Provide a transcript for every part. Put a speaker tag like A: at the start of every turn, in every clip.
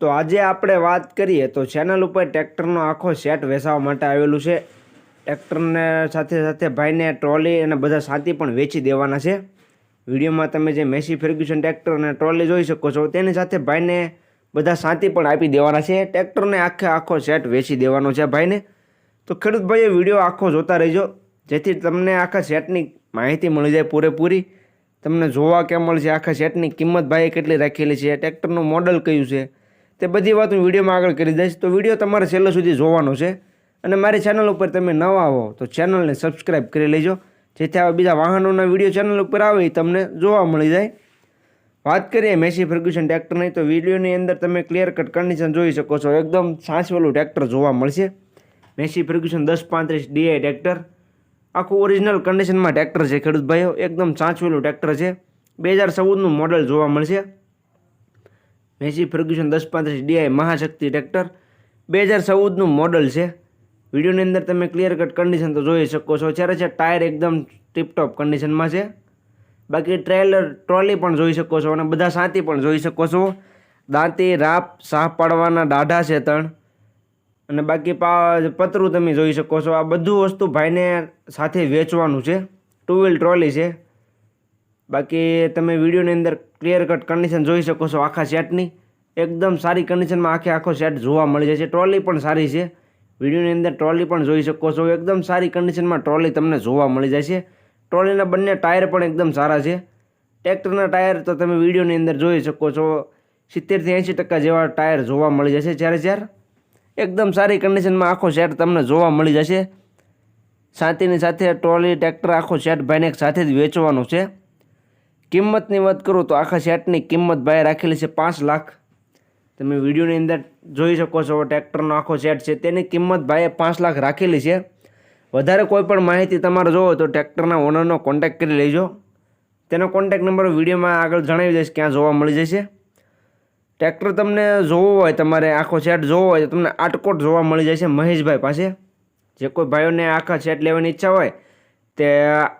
A: તો આજે આપણે વાત કરીએ તો ચેનલ ઉપર ટ્રેક્ટરનો આખો સેટ વેચાવા માટે આવેલું છે. ટ્રેક્ટરને સાથે સાથે ભાઈને ટ્રોલી અને બધા સાથી પણ વેચી દેવાના છે. વિડીયોમાં તમે જે મેસી ફેર્ગ્યુશન ટ્રેક્ટર અને ટ્રોલી જોઈ શકો છો, તેની સાથે ભાઈને બધા સાથી પણ આપી દેવાના છે. ટ્રેક્ટરને આખે આખો સેટ વેચી દેવાનો છે ભાઈને. તો ખેડૂત ભાઈએ વીડિયો આખો જોતા રહેજો, જેથી તમને આખા સેટની માહિતી મળી જાય પૂરેપૂરી. તમને જોવા કેમ મળશે આખા સેટની કિંમત ભાઈએ કેટલી રાખેલી છે ટ્રેક્ટરનું મોડલ કયું છે તે બધી વાત હું વિડીયોમાં આગળ કરી દઈશ. તો વીડિયો તમારે છેલ્લો સુધી જોવાનો છે. અને મારી ચેનલ ઉપર તમે નવા હો તો ચેનલને સબસ્ક્રાઈબ કરી લેજો. જેથી આવા બીજા વાહનોના વીડિયો ચેનલ ઉપર આવે એ તમને જોવા મળી જાય. વાત કરીએ મેસી ફર્ગ્યુસન ટ્રેક્ટરની, તો વિડીયોની અંદર તમે ક્લિયર કટ કન્ડિશન જોઈ શકો છો. એકદમ સાંસવેલું ટ્રેક્ટર જોવા મળશે. મેસી ફર્ગ્યુસન દસ પાંત્રીસ ડીઆઈ ટ્રેક્ટર. આખું ઓરિજિનલ કન્ડિશનમાં ટ્રેક્ટર છે ખેડૂત ભાઈઓ એકદમ સાંચવેલું ટ્રેક્ટર છે. બે હજાર ચૌદનું મોડલ જોવા મળશે. મેસી ફર્ગ્યુસન દસ પાંત્રીસ ડીઆઈ મહાશક્તિ ટ્રેક્ટર. બે હજાર ચૌદનું મોડલ છે. વિડીયોની અંદર તમે ક્લિયર કટ કન્ડિશન તો જોઈ શકો છો. જ્યારે છે ટાયર એકદમ ટીપટોપ કન્ડિશનમાં છે. બાકી ટ્રેલર, ટ્રોલી પણ જોઈ શકો છો અને બધા સાંતી પણ જોઈ શકો છો. દાંતી, રાપ સાફ પાડવાના દાઢા છે ત્રણ. અને બાકી પતરું તમે જોઈ શકો છો. આ બધું વસ્તુ ભાઈને સાથે વેચવાનું છે. ટુ વ્હીલ ટ્રોલી છે. બાકી તમે વિડીયોની અંદર ક્લિયર કટ કન્ડિશન જોઈ શકો છો આખા સેટની એકદમ સારી કન્ડિશનમાં આખે આખો સેટ જોવા મળી જાય છે. ટ્રોલી પણ સારી છે. વિડીયોની અંદર ટ્રોલી પણ જોઈ શકો છો. એકદમ સારી કન્ડિશનમાં ટ્રોલી તમને જોવા મળી જાય છે. ટ્રોલીના બંને ટાયર પણ એકદમ સારા છે. ટ્રેક્ટરના ટાયર તો તમે વિડીયોની અંદર જોઈ શકો છો. સિત્તેરથી એંશી ટકા જેવા ટાયર જોવા મળી જશે જ્યારે જ્યારે. એકદમ સારી કન્ડિશનમાં આખો સેટ તમને જોવા મળી જશે. સાથેની સાથે ટ્રોલી ટ્રેક્ટર આખો સેટ ભાઈને એક સાથે જ વેચવાનો છે. કિંમતની વાત કરું તો આખા સેટની કિંમત ભાઈ રાખેલી છે પાંચ લાખ. તમે વિડીયોની અંદર જોઈ શકો છો ટ્રેક્ટરનો આખો સેટ છે. તેની કિંમત ભાઈએ પાંચ લાખ રાખેલી છે. વધારે કોઈ પણ માહિતી તમારે જોવો તો ટ્રેક્ટરના ઓનરનો કોન્ટેક કરી લેજો. તેનો કોન્ટેક નંબર વિડીયોમાં આગળ જણાવી દઈશ ક્યાં જોવા મળી જશે. ટ્રેક્ટર તમને જોવો હોય, તમારે આખો સેટ જોવો હોય તો તમને આટકોટ જોવા મળી જશે મહેશભાઈ પાસે. જે કોઈ ભાઈઓને આખા સેટ લેવાની ઈચ્છા હોય તે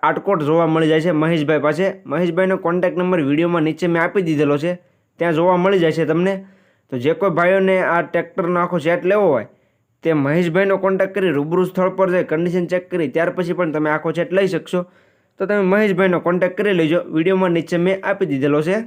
A: આટકોટ જોવા મળી જાય છે મહેશભાઈ પાસે. મહેશભાઈનો કોન્ટેક્ટ નંબર વિડીયોમાં નીચે મેં આપી દીધેલો છે. ત્યાં જોવા મળી જાય છે તમને. તો જે કોઈ ભાઈઓને આ ટ્રેક્ટરનો આખો સેટ લેવો હોય, તે મહેશભાઈનો કોન્ટેક્ટ કરી રૂબરૂ સ્થળ પર જઈ કન્ડિશન ચેક કરી, ત્યાર પછી પણ તમે આખો સેટ લઈ શકશો. તો તમે મહેશભાઈનો કોન્ટેક્ટ કરી લેજો. વિડીયોમાં નીચે મેં આપી દીધેલો છે.